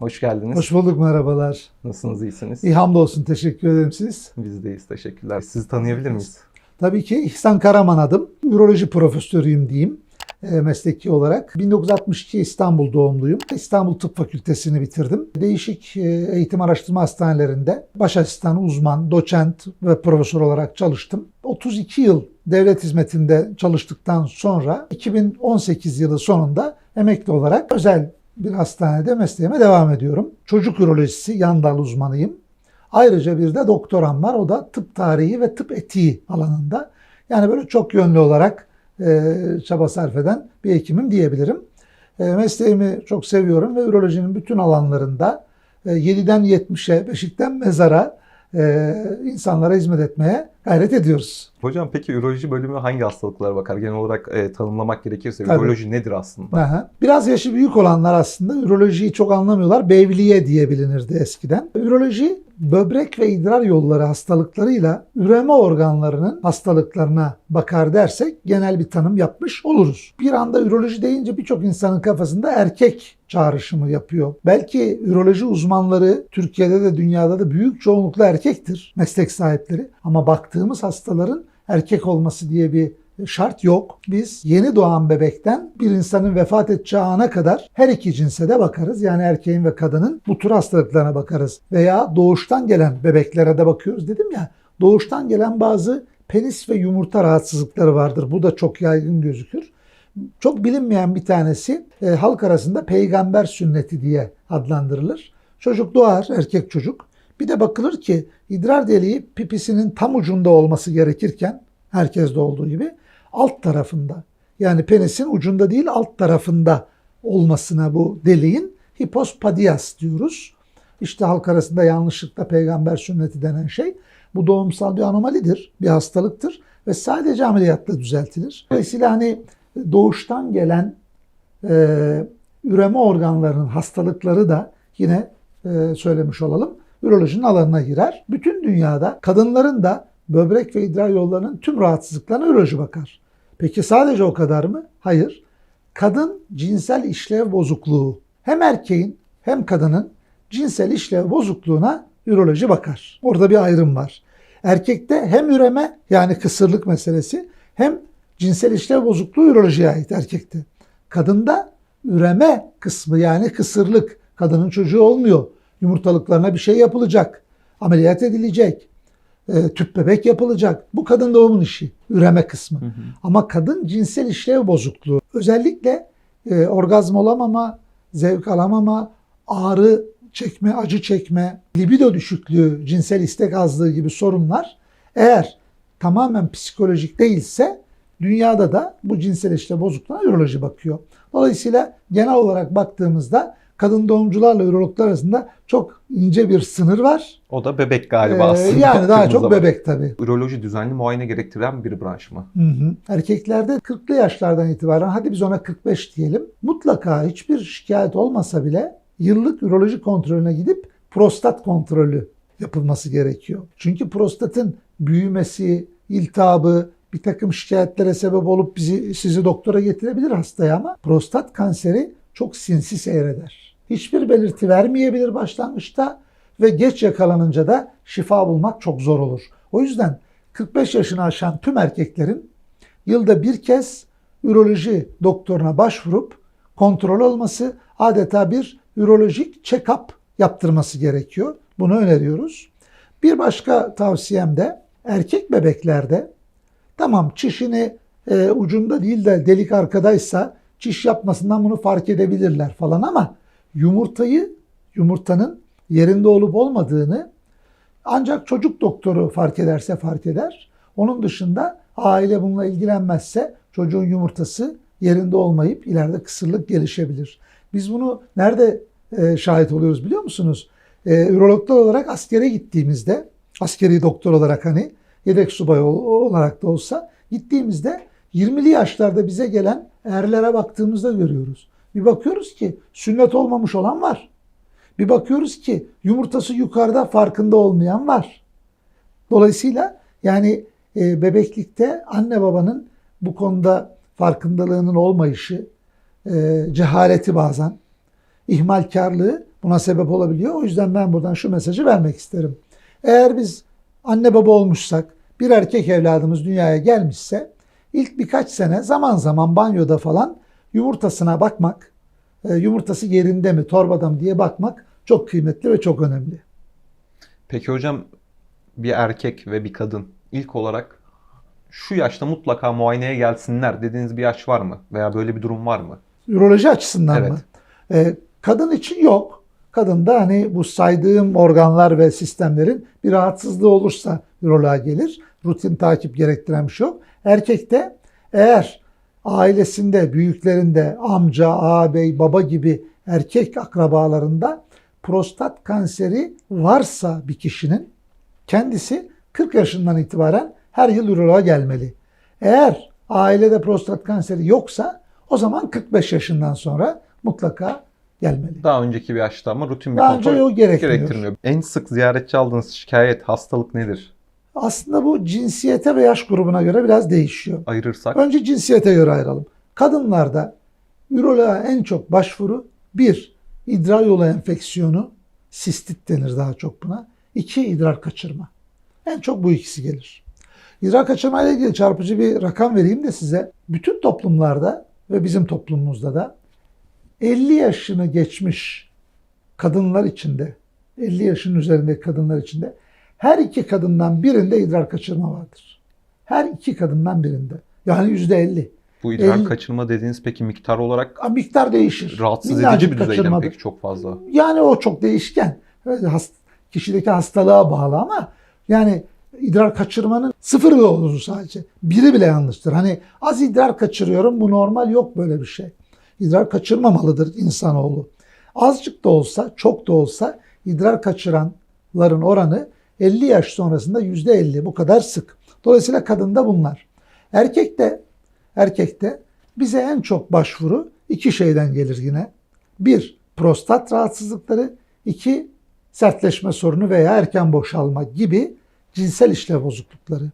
Hoş geldiniz. Hoş bulduk, merhabalar. Nasılsınız, iyisiniz? İyi hamdolsun, teşekkür ederim siz. Biz deyiz, teşekkürler. Sizi tanıyabilir miyiz? Tabii ki İhsan Karaman adım. Üroloji profesörüyüm diyeyim e, mesleki olarak. 1962 İstanbul doğumluyum. İstanbul Tıp Fakültesini bitirdim. Değişik e, eğitim araştırma hastanelerinde baş asistan, uzman, doçent ve profesör olarak çalıştım. 32 yıl devlet hizmetinde çalıştıktan sonra 2018 yılı sonunda emekli olarak özel bir hastanede mesleğime devam ediyorum. Çocuk ürolojisi yan dal uzmanıyım. Ayrıca bir de doktoram var. O da tıp tarihi ve tıp etiği alanında. Yani böyle çok yönlü olarak e, çaba sarf eden bir hekimim diyebilirim. E, mesleğimi çok seviyorum ve ürolojinin bütün alanlarında e, 7'den 70'e, beşikten mezara e, insanlara hizmet etmeye gayret ediyoruz. Hocam peki üroloji bölümü hangi hastalıklara bakar? Genel olarak e, tanımlamak gerekirse Tabii. üroloji nedir aslında? Aha. Biraz yaşı büyük olanlar aslında ürolojiyi çok anlamıyorlar. Bevliye diye bilinirdi eskiden. Üroloji böbrek ve idrar yolları hastalıklarıyla üreme organlarının hastalıklarına bakar dersek genel bir tanım yapmış oluruz. Bir anda üroloji deyince birçok insanın kafasında erkek çağrışımı yapıyor. Belki üroloji uzmanları Türkiye'de de dünyada da büyük çoğunlukla erkektir meslek sahipleri. Ama baktığımız hastaların erkek olması diye bir şart yok. Biz yeni doğan bebekten bir insanın vefat edeceği ana kadar her iki cinse de bakarız. Yani erkeğin ve kadının bu tür hastalıklarına bakarız. Veya doğuştan gelen bebeklere de bakıyoruz dedim ya. Doğuştan gelen bazı penis ve yumurta rahatsızlıkları vardır. Bu da çok yaygın gözükür. Çok bilinmeyen bir tanesi e, halk arasında peygamber sünneti diye adlandırılır. Çocuk doğar, erkek çocuk. Bir de bakılır ki idrar deliği pipisinin tam ucunda olması gerekirken herkeste olduğu gibi alt tarafında yani penisin ucunda değil alt tarafında olmasına bu deliğin hipospadias diyoruz. İşte halk arasında yanlışlıkla peygamber sünneti denen şey bu doğumsal bir anomalidir, bir hastalıktır ve sadece ameliyatla düzeltilir. Dolayısıyla hani doğuştan gelen e, üreme organlarının hastalıkları da yine e, söylemiş olalım ürolojinin alanına girer. Bütün dünyada kadınların da böbrek ve idrar yollarının tüm rahatsızlıklarına üroloji bakar. Peki sadece o kadar mı? Hayır. Kadın cinsel işlev bozukluğu hem erkeğin hem kadının cinsel işlev bozukluğuna üroloji bakar. Orada bir ayrım var. Erkekte hem üreme yani kısırlık meselesi hem cinsel işlev bozukluğu ürolojiye ait erkekte. Kadında üreme kısmı yani kısırlık kadının çocuğu olmuyor. Yumurtalıklarına bir şey yapılacak. Ameliyat edilecek. E, tüp bebek yapılacak. Bu kadın doğumun işi. Üreme kısmı. Hı hı. Ama kadın cinsel işlev bozukluğu. Özellikle e, orgazm olamama, zevk alamama, ağrı çekme, acı çekme, libido düşüklüğü, cinsel istek azlığı gibi sorunlar eğer tamamen psikolojik değilse dünyada da bu cinsel işlev bozukluğuna üroloji bakıyor. Dolayısıyla genel olarak baktığımızda kadın doğumcularla ürologlar arasında çok ince bir sınır var. O da bebek galiba Ee, aslında. yani daha çok zaman. bebek tabii. Üroloji düzenli muayene gerektiren bir branş mı? Hı hı. Erkeklerde 40'lı yaşlardan itibaren hadi biz ona 45 diyelim. Mutlaka hiçbir şikayet olmasa bile yıllık üroloji kontrolüne gidip prostat kontrolü yapılması gerekiyor. Çünkü prostatın büyümesi, iltihabı bir takım şikayetlere sebep olup bizi sizi doktora getirebilir hastaya ama prostat kanseri çok sinsi seyreder. Hiçbir belirti vermeyebilir başlangıçta ve geç yakalanınca da şifa bulmak çok zor olur. O yüzden 45 yaşını aşan tüm erkeklerin yılda bir kez üroloji doktoruna başvurup kontrol olması adeta bir ürolojik check-up yaptırması gerekiyor. Bunu öneriyoruz. Bir başka tavsiyem de erkek bebeklerde tamam çişini e, ucunda değil de delik arkadaysa çiş yapmasından bunu fark edebilirler falan ama yumurtayı yumurtanın yerinde olup olmadığını ancak çocuk doktoru fark ederse fark eder. Onun dışında aile bununla ilgilenmezse çocuğun yumurtası yerinde olmayıp ileride kısırlık gelişebilir. Biz bunu nerede e, şahit oluyoruz biliyor musunuz? E, ürologlar olarak askere gittiğimizde, askeri doktor olarak hani yedek subay ol- olarak da olsa gittiğimizde 20'li yaşlarda bize gelen erlere baktığımızda görüyoruz. Bir bakıyoruz ki sünnet olmamış olan var. Bir bakıyoruz ki yumurtası yukarıda farkında olmayan var. Dolayısıyla yani e, bebeklikte anne babanın bu konuda farkındalığının olmayışı, e, cehaleti bazen, ihmalkarlığı buna sebep olabiliyor. O yüzden ben buradan şu mesajı vermek isterim. Eğer biz anne baba olmuşsak, bir erkek evladımız dünyaya gelmişse ilk birkaç sene zaman zaman banyoda falan yumurtasına bakmak, e, yumurtası yerinde mi, torbada mı diye bakmak çok kıymetli ve çok önemli. Peki hocam bir erkek ve bir kadın ilk olarak şu yaşta mutlaka muayeneye gelsinler dediğiniz bir yaş var mı? Veya böyle bir durum var mı? Üroloji açısından Evet. mı? Ee, kadın için yok. Kadında hani bu saydığım organlar ve sistemlerin bir rahatsızlığı olursa üroloğa gelir. Rutin takip gerektiren bir şey yok. Erkekte eğer ailesinde, büyüklerinde, amca, ağabey, baba gibi erkek akrabalarında prostat kanseri varsa bir kişinin kendisi 40 yaşından itibaren her yıl üroloğa gelmeli. Eğer ailede prostat kanseri yoksa o zaman 45 yaşından sonra mutlaka gelmeli. Daha önceki bir yaşta ama rutin bir Daha önce kontrol gerekmiyor. gerektirmiyor. En sık ziyaretçi aldığınız şikayet, hastalık nedir? Aslında bu cinsiyete ve yaş grubuna göre biraz değişiyor. Ayırırsak. Önce cinsiyete göre ayıralım. Kadınlarda üroloğa en çok başvuru bir idrar yolu enfeksiyonu, sistit denir daha çok buna. İki idrar kaçırma. En çok bu ikisi gelir. İdrar kaçırma ile ilgili çarpıcı bir rakam vereyim de size. Bütün toplumlarda ve bizim toplumumuzda da 50 yaşını geçmiş kadınlar içinde, 50 yaşın üzerindeki kadınlar içinde her iki kadından birinde idrar kaçırma vardır. Her iki kadından birinde. Yani yüzde 50. Bu idrar elli- kaçırma dediğiniz peki miktar olarak Miktar değişir. rahatsız Minnacık edici bir düzeyde mi peki çok fazla? Yani o çok değişken. Hast- kişideki hastalığa bağlı ama yani idrar kaçırmanın sıfırı olur sadece. Biri bile yanlıştır. Hani az idrar kaçırıyorum bu normal yok böyle bir şey. İdrar kaçırmamalıdır insanoğlu. Azıcık da olsa çok da olsa idrar kaçıranların oranı 50 yaş sonrasında %50 bu kadar sık. Dolayısıyla kadında bunlar. Erkekte erkekte bize en çok başvuru iki şeyden gelir yine. Bir, prostat rahatsızlıkları. iki sertleşme sorunu veya erken boşalma gibi cinsel işlev bozuklukları.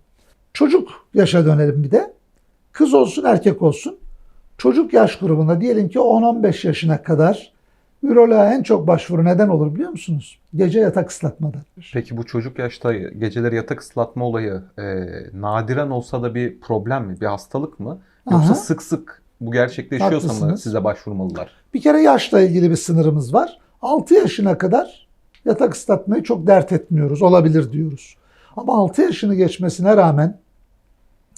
Çocuk yaşa dönelim bir de. Kız olsun erkek olsun. Çocuk yaş grubunda diyelim ki 10-15 yaşına kadar üroloğa en çok başvuru neden olur biliyor musunuz? Gece yatak ıslatmadan. Peki bu çocuk yaşta geceleri yatak ıslatma olayı e, nadiren olsa da bir problem mi? Bir hastalık mı? Yoksa Aha. sık sık bu gerçekleşiyorsa mı Haklısınız. size başvurmalılar? Bir kere yaşla ilgili bir sınırımız var. 6 yaşına kadar yatak ıslatmayı çok dert etmiyoruz. Olabilir diyoruz. Ama 6 yaşını geçmesine rağmen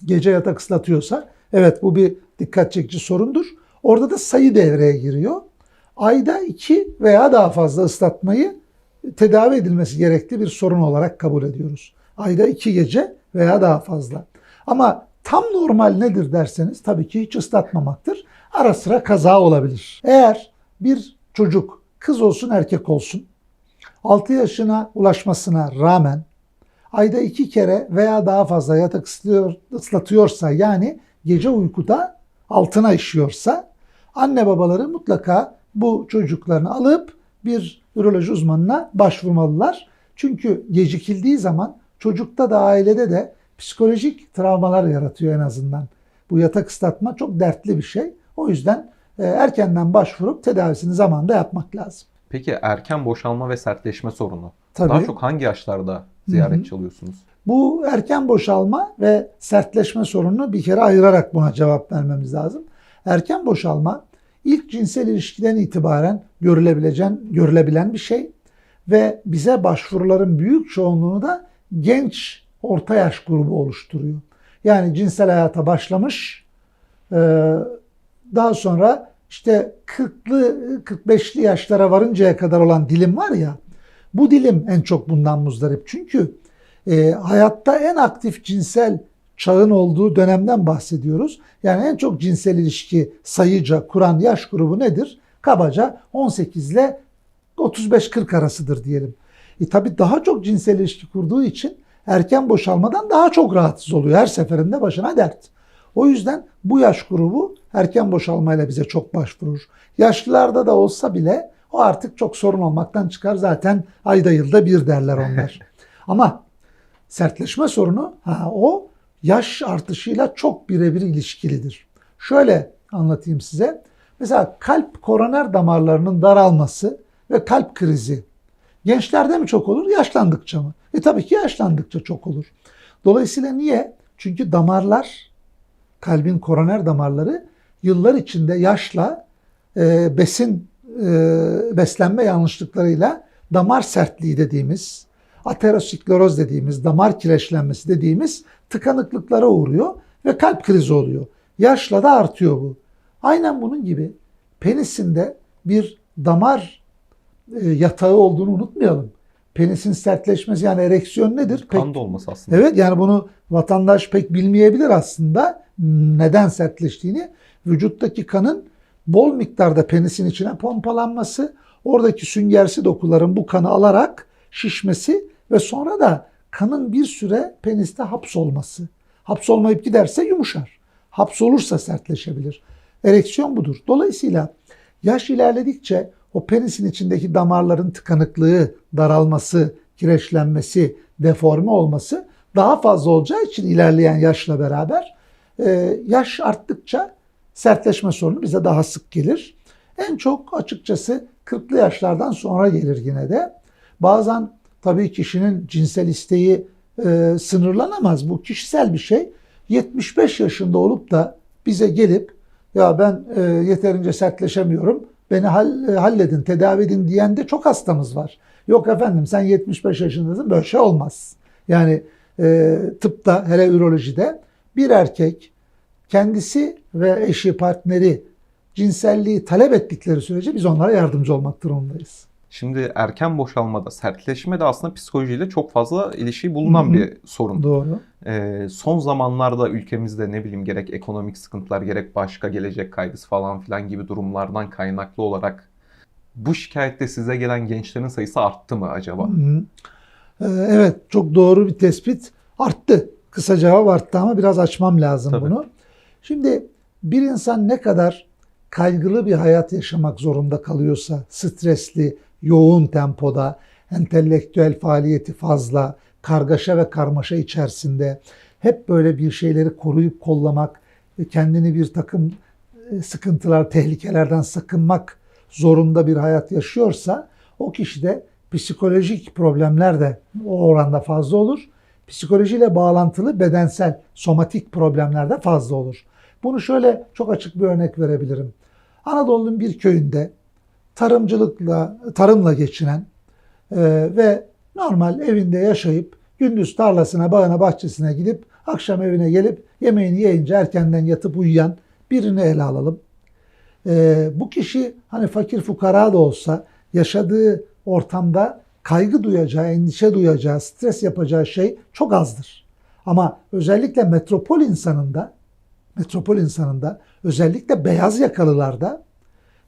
gece yatak ıslatıyorsa evet bu bir dikkat çekici sorundur. Orada da sayı devreye giriyor. Ayda 2 veya daha fazla ıslatmayı tedavi edilmesi gerekli bir sorun olarak kabul ediyoruz. Ayda 2 gece veya daha fazla. Ama tam normal nedir derseniz tabii ki hiç ıslatmamaktır. Ara sıra kaza olabilir. Eğer bir çocuk kız olsun erkek olsun 6 yaşına ulaşmasına rağmen ayda iki kere veya daha fazla yatak ıslatıyorsa yani gece uykuda altına işiyorsa anne babaları mutlaka bu çocuklarını alıp bir üroloji uzmanına başvurmalılar. Çünkü gecikildiği zaman çocukta da ailede de psikolojik travmalar yaratıyor en azından. Bu yatak ıslatma çok dertli bir şey. O yüzden e, erkenden başvurup tedavisini zamanında yapmak lazım. Peki erken boşalma ve sertleşme sorunu. Tabii. Daha çok hangi yaşlarda ziyaretçi alıyorsunuz? Bu erken boşalma ve sertleşme sorununu bir kere ayırarak buna cevap vermemiz lazım. Erken boşalma ilk cinsel ilişkiden itibaren görülebilen, görülebilen bir şey ve bize başvuruların büyük çoğunluğunu da genç orta yaş grubu oluşturuyor. Yani cinsel hayata başlamış, e, daha sonra işte 40'lı 45'li yaşlara varıncaya kadar olan dilim var ya, bu dilim en çok bundan muzdarip. Çünkü e, hayatta en aktif cinsel çağın olduğu dönemden bahsediyoruz. Yani en çok cinsel ilişki sayıca kuran yaş grubu nedir? Kabaca 18 ile 35-40 arasıdır diyelim. E tabi daha çok cinsel ilişki kurduğu için erken boşalmadan daha çok rahatsız oluyor. Her seferinde başına dert. O yüzden bu yaş grubu erken boşalmayla bize çok başvurur. Yaşlılarda da olsa bile o artık çok sorun olmaktan çıkar. Zaten ayda yılda bir derler onlar. Ama sertleşme sorunu ha, o yaş artışıyla çok birebir ilişkilidir. Şöyle anlatayım size. Mesela kalp koroner damarlarının daralması ve kalp krizi. Gençlerde mi çok olur, yaşlandıkça mı? E tabii ki yaşlandıkça çok olur. Dolayısıyla niye? Çünkü damarlar, kalbin koroner damarları yıllar içinde yaşla e, besin e, beslenme yanlışlıklarıyla damar sertliği dediğimiz, ateroskleroz dediğimiz, damar kireçlenmesi dediğimiz tıkanıklıklara uğruyor ve kalp krizi oluyor. Yaşla da artıyor bu. Aynen bunun gibi penisinde bir damar e, yatağı olduğunu unutmayalım. Penisin sertleşmesi yani ereksiyon nedir? Pek- Kan da olması aslında. Evet yani bunu vatandaş pek bilmeyebilir aslında neden sertleştiğini. Vücuttaki kanın bol miktarda penisin içine pompalanması, oradaki süngersi dokuların bu kanı alarak şişmesi ve sonra da kanın bir süre peniste hapsolması. Hapsolmayıp giderse yumuşar. Hapsolursa sertleşebilir. Ereksiyon budur. Dolayısıyla yaş ilerledikçe o penisin içindeki damarların tıkanıklığı, daralması, kireçlenmesi, deforme olması daha fazla olacağı için ilerleyen yaşla beraber e, yaş arttıkça sertleşme sorunu bize daha sık gelir. En çok açıkçası 40'lı yaşlardan sonra gelir yine de. Bazen tabii kişinin cinsel isteği e, sınırlanamaz. Bu kişisel bir şey. 75 yaşında olup da bize gelip ya ben e, yeterince sertleşemiyorum beni hall- e, halledin, tedavi edin diyen de çok hastamız var. Yok efendim sen 75 yaşındasın böyle şey olmaz. Yani e, tıpta hele ürolojide bir erkek kendisi ve eşi partneri cinselliği talep ettikleri sürece biz onlara yardımcı olmak durumundayız. Şimdi erken boşalmada sertleşme de aslında psikolojiyle çok fazla ilişiği bulunan Hı hı. bir sorun. Doğru. Ee, son zamanlarda ülkemizde ne bileyim gerek ekonomik sıkıntılar gerek başka gelecek kaygısı falan filan gibi durumlardan kaynaklı olarak bu şikayette size gelen gençlerin sayısı arttı mı acaba? Ee, Evet çok doğru bir tespit. Arttı. Kısa cevap arttı ama biraz açmam lazım Tabii. bunu. Şimdi bir insan ne kadar kaygılı bir hayat yaşamak zorunda kalıyorsa, stresli, yoğun tempoda, entelektüel faaliyeti fazla, kargaşa ve karmaşa içerisinde hep böyle bir şeyleri koruyup kollamak, ve kendini bir takım e, sıkıntılar, tehlikelerden sakınmak zorunda bir hayat yaşıyorsa o kişide psikolojik problemler de o oranda fazla olur. Psikolojiyle bağlantılı bedensel, somatik problemler de fazla olur. Bunu şöyle çok açık bir örnek verebilirim. Anadolu'nun bir köyünde tarımcılıkla, tarımla geçinen e, ve normal evinde yaşayıp gündüz tarlasına, bağına, bahçesine gidip akşam evine gelip yemeğini yiyince erkenden yatıp uyuyan birini ele alalım. Ee, bu kişi hani fakir fukara da olsa yaşadığı ortamda kaygı duyacağı, endişe duyacağı, stres yapacağı şey çok azdır. Ama özellikle metropol insanında, metropol insanında, özellikle beyaz yakalılarda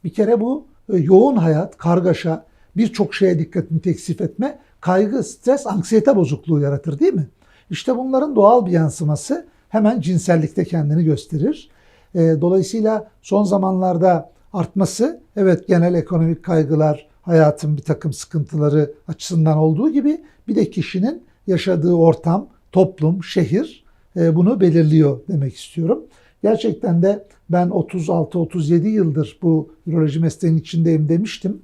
bir kere bu e, yoğun hayat, kargaşa, birçok şeye dikkatini teksif etme, kaygı, stres, anksiyete bozukluğu yaratır değil mi? İşte bunların doğal bir yansıması hemen cinsellikte kendini gösterir. E, Dolayısıyla son zamanlarda artması evet genel ekonomik kaygılar, hayatın bir takım sıkıntıları açısından olduğu gibi bir de kişinin yaşadığı ortam, toplum, şehir e, bunu belirliyor demek istiyorum. Gerçekten de ben 36-37 yıldır bu üroloji mesleğinin içindeyim demiştim.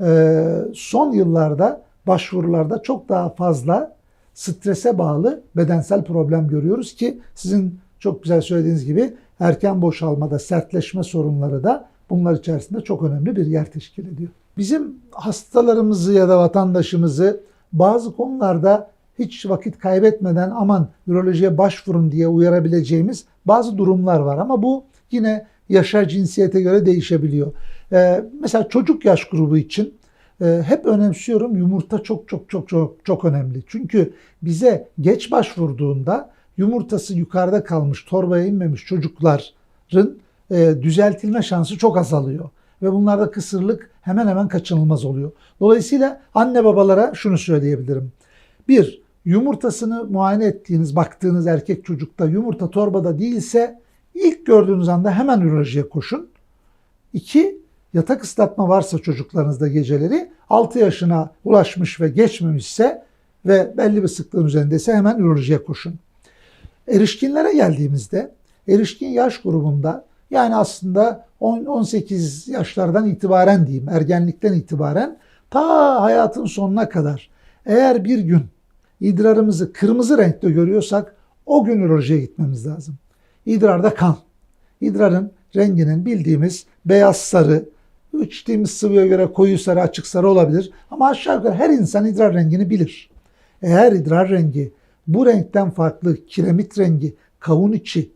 E, Son yıllarda başvurularda çok daha fazla strese bağlı bedensel problem görüyoruz ki sizin çok güzel söylediğiniz gibi erken boşalmada sertleşme sorunları da bunlar içerisinde çok önemli bir yer teşkil ediyor. Bizim hastalarımızı ya da vatandaşımızı bazı konularda hiç vakit kaybetmeden aman ürolojiye başvurun diye uyarabileceğimiz bazı durumlar var ama bu yine yaşa cinsiyete göre değişebiliyor. Ee, mesela çocuk yaş grubu için e, hep önemsiyorum yumurta çok çok çok çok çok önemli. Çünkü bize geç başvurduğunda yumurtası yukarıda kalmış, torbaya inmemiş çocukların e, düzeltilme şansı çok azalıyor. Ve bunlarda kısırlık hemen hemen kaçınılmaz oluyor. Dolayısıyla anne babalara şunu söyleyebilirim. Bir, yumurtasını muayene ettiğiniz, baktığınız erkek çocukta yumurta torbada değilse ilk gördüğünüz anda hemen ürolojiye koşun. İki, yatak ıslatma varsa çocuklarınızda geceleri 6 yaşına ulaşmış ve geçmemişse ve belli bir sıklığın üzerindeyse hemen ürolojiye koşun. Erişkinlere geldiğimizde erişkin yaş grubunda yani aslında 10 18 yaşlardan itibaren diyeyim ergenlikten itibaren ta hayatın sonuna kadar eğer bir gün idrarımızı kırmızı renkte görüyorsak o gün ürolojiye gitmemiz lazım. İdrarda kan. İdrarın renginin bildiğimiz beyaz sarı, içtiğimiz sıvıya göre koyu sarı, açık sarı olabilir. Ama aşağı yukarı her insan idrar rengini bilir. Eğer idrar rengi bu renkten farklı kiremit rengi, kavun içi,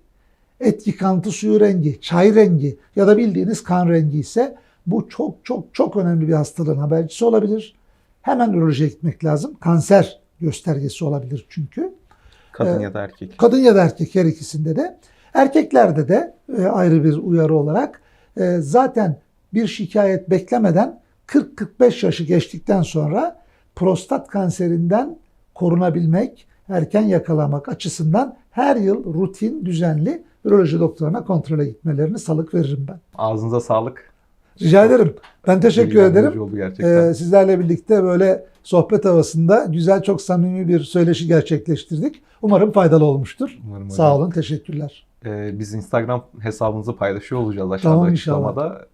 et yıkantı suyu rengi, çay rengi ya da bildiğiniz kan rengi ise bu çok çok çok önemli bir hastalığın habercisi olabilir. Hemen ürolojiye gitmek lazım. Kanser göstergesi olabilir çünkü. Kadın Ee, ya da erkek. Kadın ya da erkek her ikisinde de. Erkeklerde de e, ayrı bir uyarı olarak e, zaten bir şikayet beklemeden 40-45 yaşı geçtikten sonra prostat kanserinden korunabilmek, erken yakalamak açısından her yıl rutin, düzenli üroloji doktoruna kontrole gitmelerini salık veririm ben. Ağzınıza sağlık. Rica ederim. Ben teşekkür ederim. Oldu gerçekten. Ee, sizlerle birlikte böyle sohbet havasında güzel, çok samimi bir söyleşi gerçekleştirdik. Umarım faydalı olmuştur. Umarım Sağ hocam. olun, teşekkürler. Ee, biz Instagram hesabınızı paylaşıyor olacağız aşağıda Tamam, açıklamada.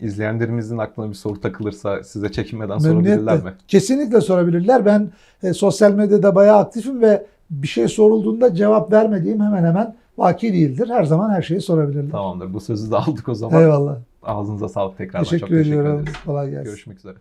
İzleyenlerimizin aklına bir soru takılırsa size çekinmeden Memnuniyetle. sorabilirler mi? Kesinlikle sorabilirler. Ben e, sosyal medyada bayağı aktifim ve bir şey sorulduğunda cevap vermediğim hemen hemen vaki değildir. Her zaman her şeyi sorabilirler. Tamamdır. Bu sözü de aldık o zaman. Eyvallah. Ağzınıza sağlık tekrardan. Teşekkür, Çok teşekkür ediyorum. ederiz. Kolay gelsin. Görüşmek üzere.